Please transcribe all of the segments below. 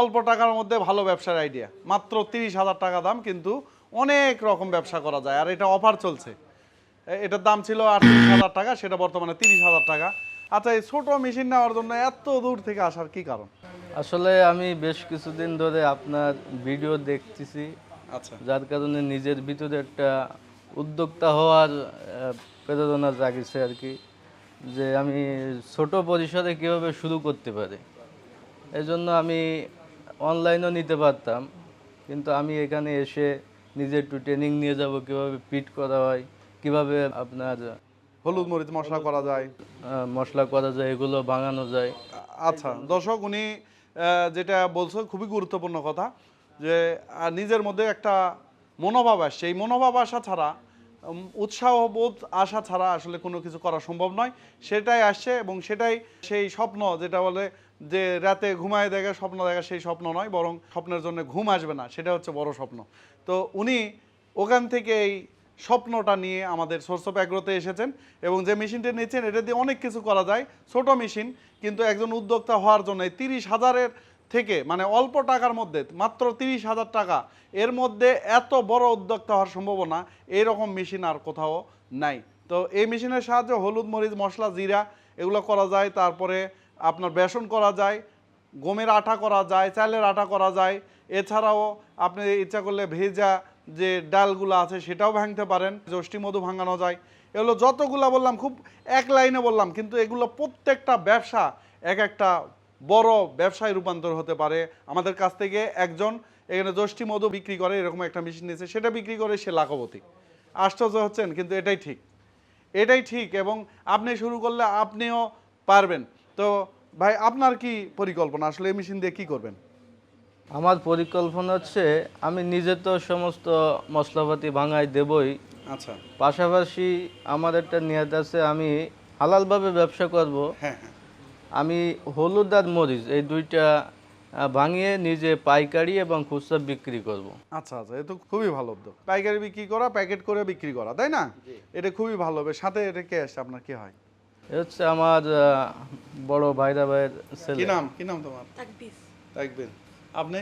অল্প টাকার মধ্যে ভালো ব্যবসার আইডিয়া মাত্র তিরিশ হাজার টাকা দাম কিন্তু অনেক রকম ব্যবসা করা যায়। আর এটা অফার চলছে। এটার দাম ছিল আটত্রিশ হাজার টাকা সেটা বর্তমানে তিরিশ হাজার টাকা। আচ্ছা এই ছোট মেশিন নেওয়ার জন্য এত দূর থেকে আসার কি কারণ? আসলে আমি বেশ কিছুদিন ধরে আপনার ভিডিও দেখতেছি। আচ্ছা। যার কারণে নিজের ভিতরে একটা উদ্যোক্তা হওয়ার প্রেরণা জাগিছে আর কি। যে আমি ছোট পরিসরে কীভাবে শুরু করতে পারি। এই জন্য আমি অনলাইনও নিতে পারতাম কিন্তু আমি এখানে এসে নিজে একটু ট্রেনিং নিয়ে যাব কীভাবে পিট করা হয় কীভাবে আপনার হলুদ মরিচ মশলা করা যায়। মশলা করা যায় এগুলো বানানো যায়। আচ্ছা দর্শক উনি যেটা বলছো খুবই গুরুত্বপূর্ণ কথা যে নিজের মধ্যে একটা মনোভাব আসছে। এই মনোভাব আসা ছাড়া উৎসাহ বোধ আসা ছাড়া আসলে কোনো কিছু করা সম্ভব নয়। সেটাই আসছে এবং সেটাই সেই স্বপ্ন যেটা বলে যে রাতে ঘুমায় দেখা, স্বপ্ন দেখা সেই স্বপ্ন নয়, বরং স্বপ্নের জন্য ঘুম আসবে না, সেটা হচ্ছে বড় স্বপ্ন। তো উনি ওখান থেকে এই স্বপ্নটা নিয়ে আমাদের সোর্স অফ অ্যাগ্রোতে এসেছেন এবং যে মেশিনটা নিয়েছেন, এটা দিয়ে অনেক কিছু করা যায়। ছোট মেশিন, কিন্তু একজন উদ্যোক্তা হওয়ার জন্য তিরিশ হাজারের থেকে মানে অল্প টাকার মধ্যে, মাত্র তিরিশ হাজার টাকা, এর মধ্যে এত বড় উদ্যোক্তা হওয়ার সম্ভাবনা, এইরকম মেশিন আর কোথাও নাই। তো এই মেশিনের সাহায্যে হলুদ মরিচ, মশলা, জিরা, এগুলো করা যায়। তারপরে আপনার বেসন করা যায়, গমের আটা করা যায়, চালের আটা করা যায়। এছাড়াও আপনি ইচ্ছা করলে ভেজা যে ডালগুলো আছে সেটাও ভাঙতে পারেন যষ্টি মধু ভাঙানো যায়। এগুলো যতগুলা বললাম, খুব এক লাইনে বললাম, কিন্তু এগুলো প্রত্যেকটা ব্যবসা এক একটা বড় ব্যবসায় রূপান্তর হতে পারে। আমাদের কাছ থেকে একজন এখানে যষ্টি মধু বিক্রি করে, এরকম একটা মেশিন নিয়েছে, সেটা বিক্রি করে সে লাখপতি। আশ্চর্য হচ্ছেন, কিন্তু এটাই ঠিক। এটাই ঠিক এবং আপনি শুরু করলে আপনিও পারবেন। তো ভাই আপনার কি পরিকল্পনা? আসলে এই মেশিন দিয়ে কি করবেন? আমার পরিকল্পনা হচ্ছে আমি নিজে তো সমস্ত মশলাপাতি ভাঙাই দেবই। আচ্ছা। পাশাপাশি আমার একটা নিয়ত আছে আমি হালালভাবে ব্যবসা করব। হ্যাঁ হ্যাঁ। আমি হলুদ আর মরিচ এই দুইটা ভাঙিয়ে নিজে পাইকারি এবং খুচরা বিক্রি করব। আচ্ছা আচ্ছা এ তো খুবই ভালো উদ্যোগ। পাইকারি বিক্রি করা প্যাকেট করে বিক্রি করা তাই না? এটা খুবই ভালো হবে সাথে এটা কে আসছে আপনার কি হয়? এ হচ্ছে আমার বড় ভাইরা ভাইয়ের ছেলে। কি নাম? কি নাম তোমার? তাকবিস দেখবেন আপনি?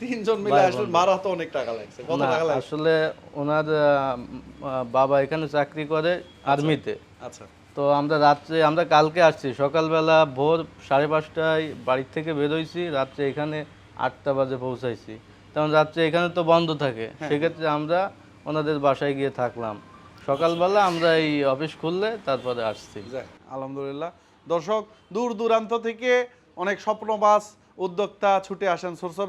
তিনজন মিলে আসলে ভাড়া তো অনেক টাকা লাগছে। কত টাকা লাগছে? আসলে ওনার আহ, আহ, বাবা এখানে চাকরি করে আর্মিতে। আচ্ছা। তো আমরা রাত্রে আমরা কালকে আসছি। সকালবেলা ভোর সাড়ে পাঁচটায় বাড়ির থেকে বেরোইছি রাত্রে এখানে আটটা বাজে পৌঁছাইছি। তখন রাত্রে এখানে তো বন্ধ থাকে। সেক্ষেত্রে আমরা ওনাদের বাসায় গিয়ে থাকলাম। সকালবেলা আমরা এই অফিস খুললে তারপরে আসছি। আলহামদুলিল্লাহ। দর্শক, দূর দূরান্ত থেকে অনেক স্বপ্নবাস উদ্যোক্তা ছুটে আসেন সোর্স অফ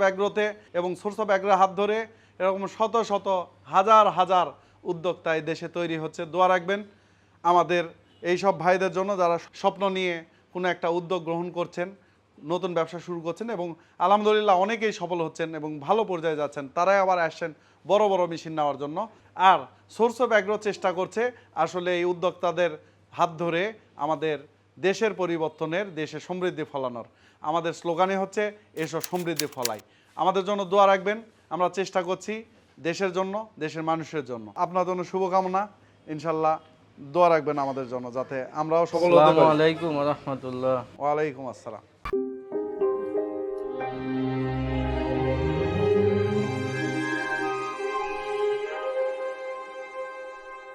এবং সোর্স অফ হাত ধরে এরকম শত শত, হাজার হাজার উদ্যোক্তা এই দেশে তৈরি হচ্ছে। দোয়া রাখবেন আমাদের এই সব ভাইদের জন্য যারা স্বপ্ন নিয়ে কোনো একটা উদ্যোগ গ্রহণ করছেন। নতুন ব্যবসা শুরু করছেন এবং আলহামদুলিল্লাহ অনেকেই সফল হচ্ছেন এবং ভালো পর্যায়ে যাচ্ছেন। তারাই আবার আসছেন বড় বড় মেশিন নেওয়ার জন্য। আর সোর্স অফ অ্যাগ্রো চেষ্টা করছে আসলে এই উদ্যোক্তাদের হাত ধরে আমাদের দেশের পরিবর্তনের দেশে সমৃদ্ধি ফলানোর। আমাদের স্লোগানই হচ্ছে এসব সমৃদ্ধি ফলাই। আমাদের জন্য দোয়া রাখবেন। আমরা চেষ্টা করছি দেশের জন্য দেশের মানুষের জন্য। আপনার জন্য শুভকামনা। ইনশাল্লাহ দোয়া রাখবেন আমাদের জন্য যাতে আমরাও আলাইকুম রহমতুল্লাহ। ওয়ালাইকুম আসসালাম।